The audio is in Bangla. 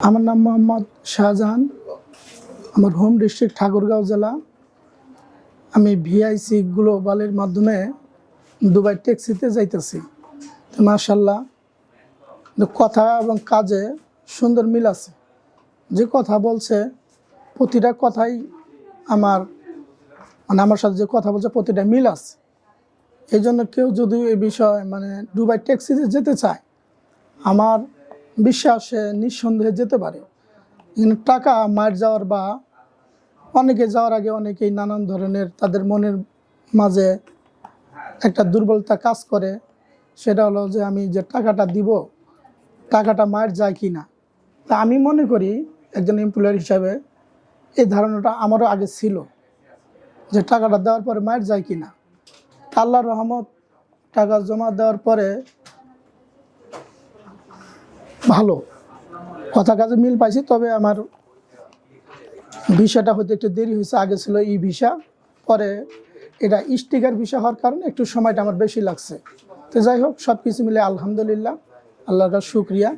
আমার নাম মোহাম্মদ শাহজাহান। আমার হোম ডিস্ট্রিক্ট ঠাকুরগাঁও জেলা। আমি ভিআইসি গ্লোবালের মাধ্যমে দুবাই ট্যাক্সিতে যাইতেছি। তো মার্শাল্লাহ কথা এবং কাজে সুন্দর মিল আছে। যে কথা বলছে, প্রতিটা কথাই আমার মানে আমার সাথে যে কথা বলছে, প্রতিটা মিল আছে। এই জন্য কেউ যদি এই বিষয়ে মানে দুবাই ট্যাক্সিতে যেতে চায়, আমার বিশ্বাসে নিঃসন্দেহে যেতে পারে। টাকা মার যাওয়ার বা অনেকে যাওয়ার আগে অনেকেই নানান ধরনের তাদের মনের মাঝে একটা দুর্বলতা কাজ করে। সেটা হলো যে আমি যে টাকাটা দিব, টাকাটা মায়ের যায় কি না? তা আমি মনে করি একজন এমপ্লয়ার হিসাবে এই ধারণাটা আমারও আগে ছিল যে টাকাটা দেওয়ার পরে মায়ের যায় কি না। তা আল্লাহর রহমত টাকা জমা দেওয়ার পরে ভালো। কথা কাজে মিল পাইছি, তবে আমার ভিসাটা হতে একটু দেরি হয়েছে, আগে ছিল ই ভিসা, পরে এটা স্টিকার ভিসা হওয়ার কারণে একটু সময়টা আমার বেশি লাগছে। তো যাই হোক সব কিছু মিলে আলহামদুলিল্লাহ, আল্লাহর শুক্রিয়া।